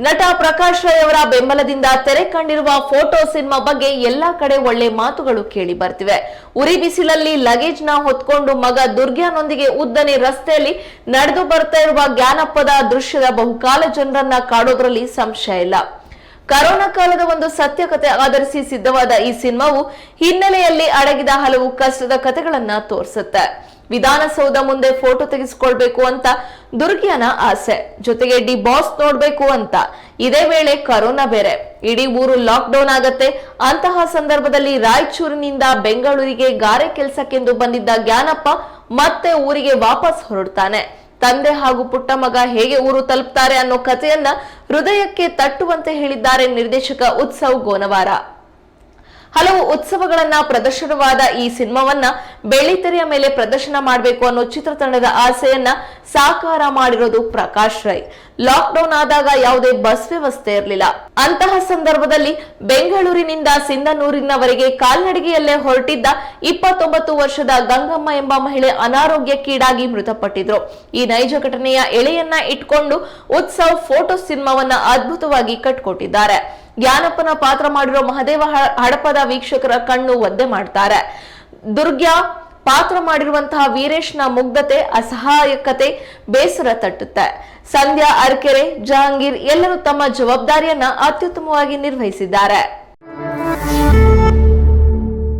ನಟ ಪ್ರಕಾಶ್ ರೈ ಅವರ ಬೆಂಬಲದಿಂದ ತೆರೆ ಕಂಡಿರುವ ಫೋಟೋ ಸಿನಿಮಾ ಬಗ್ಗೆ ಎಲ್ಲಾ ಕಡೆ ಒಳ್ಳೆ ಮಾತುಗಳು ಕೇಳಿ ಬರ್ತಿವೆ. ಉರಿ ಬಿಸಿಲಲ್ಲಿ ಲಗೇಜ್ನ ಹೊತ್ಕೊಂಡು ಮಗ ದುರ್ಗ್ಯಾನೊಂದಿಗೆ ಉದ್ದನೆ ರಸ್ತೆಯಲ್ಲಿ ನಡೆದು ಬರ್ತಾ ಇರುವ ಜ್ಞಾನಪ್ಪದ ದೃಶ್ಯದ ಬಹುಕಾಲ ಜನರನ್ನ ಕಾಡೋದ್ರಲ್ಲಿ ಸಂಶಯ ಇಲ್ಲ. ಕರೋನಾ ಕಾಲದ ಒಂದು ಸತ್ಯಕತೆ ಆಧರಿಸಿ ಸಿದ್ಧವಾದ ಈ ಸಿನಿಮಾವು ಹಿನ್ನೆಲೆಯಲ್ಲಿ ಅಡಗಿದ ಹಲವು ಕಷ್ಟದ ಕಥೆಗಳನ್ನ ತೋರಿಸುತ್ತೆ. ವಿಧಾನಸೌಧ ಮುಂದೆ ಫೋಟೋ ತೆಗೆಸಿಕೊಳ್ಬೇಕು ಅಂತ ದುರ್ಗಿಯನ ಆಸೆ. ಜೊತೆಗೆ ಡಿ ಬಾಸ್ ನೋಡ್ಬೇಕು ಅಂತ. ಇದೇ ವೇಳೆ ಕರೋನಾ ಬೇರೆ. ಇಡೀ ಊರು ಲಾಕ್ ಡೌನ್ ಆಗತ್ತೆ. ಅಂತಹ ಸಂದರ್ಭದಲ್ಲಿ ರಾಯಚೂರಿನಿಂದ ಬೆಂಗಳೂರಿಗೆ ಗಾರೆ ಕೆಲಸಕ್ಕೆಂದು ಬಂದಿದ್ದ ಜ್ಞಾನಪ್ಪ ಮತ್ತೆ ಊರಿಗೆ ವಾಪಸ್ ಹೊರಡ್ತಾನೆ. ತಂದೆ ಹಾಗೂ ಪುಟ್ಟ ಮಗ ಹೇಗೆ ಊರು ತಲುಪ್ತಾರೆ ಅನ್ನೋ ಕಥೆಯನ್ನ ಹೃದಯಕ್ಕೆ ತಟ್ಟುವಂತೆ ಹೇಳಿದ್ದಾರೆ ನಿರ್ದೇಶಕ ಉತ್ಸವ್ ಗೋನವಾರ. ಹಲವು ಉತ್ಸವಗಳನ್ನ ಪ್ರದರ್ಶನವಾದ ಈ ಸಿನಿಮಾವನ್ನ ಬೆಳ್ಳಿತೆರೆಯ ಮೇಲೆ ಪ್ರದರ್ಶನ ಮಾಡಬೇಕು ಅನ್ನೋ ಚಿತ್ರತಂಡದ ಆಸೆಯನ್ನ ಸಾಕಾರ ಮಾಡಿರೋದು ಪ್ರಕಾಶ್ ರೈ. ಲಾಕ್ ಡೌನ್ ಆದಾಗ ಯಾವುದೇ ಬಸ್ ವ್ಯವಸ್ಥೆ ಇರಲಿಲ್ಲ. ಅಂತಹ ಸಂದರ್ಭದಲ್ಲಿ ಬೆಂಗಳೂರಿನಿಂದ ಸಿಂಧನೂರಿನವರೆಗೆ ಕಾಲ್ನಡಿಗೆಯಲ್ಲೇ ಹೊರಟಿದ್ದ ಇಪ್ಪತ್ತೊಂಬತ್ತು ವರ್ಷದ ಗಂಗಮ್ಮ ಎಂಬ ಮಹಿಳೆ ಅನಾರೋಗ್ಯಕ್ಕೀಡಾಗಿ ಮೃತಪಟ್ಟಿದ್ರು. ಈ ನೈಜ ಘಟನೆಯ ಎಳೆಯನ್ನ ಇಟ್ಕೊಂಡು ಉತ್ಸವ್ ಫೋಟೋ ಸಿನಿಮಾವನ್ನ ಅದ್ಭುತವಾಗಿ ಕಟ್ಕೊಟ್ಟಿದ್ದಾರೆ. ಜ್ಞಾನಪ್ಪನ ಪಾತ್ರ ಮಾಡಿರೋ ಮಹದೇವ ಹಡಪದ ವೀಕ್ಷಕರ ಕಣ್ಣು ಒದ್ದೆ ಮಾಡ್ತಾರೆ. ದುರ್ಗ್ಯಾ ಪಾತ್ರ ಮಾಡಿರುವಂತಹ ವೀರೇಶ್ನ ಮುಗ್ಧತೆ, ಅಸಹಾಯಕತೆ ಬೇಸರ ತಟ್ಟುತ್ತೆ. ಸಂಧ್ಯಾ, ಅರ್ಕೆರೆ, ಜಹಾಂಗೀರ್ ಎಲ್ಲರೂ ತಮ್ಮ ಜವಾಬ್ದಾರಿಯನ್ನ ಅತ್ಯುತ್ತಮವಾಗಿ ನಿರ್ವಹಿಸಿದ್ದಾರೆ.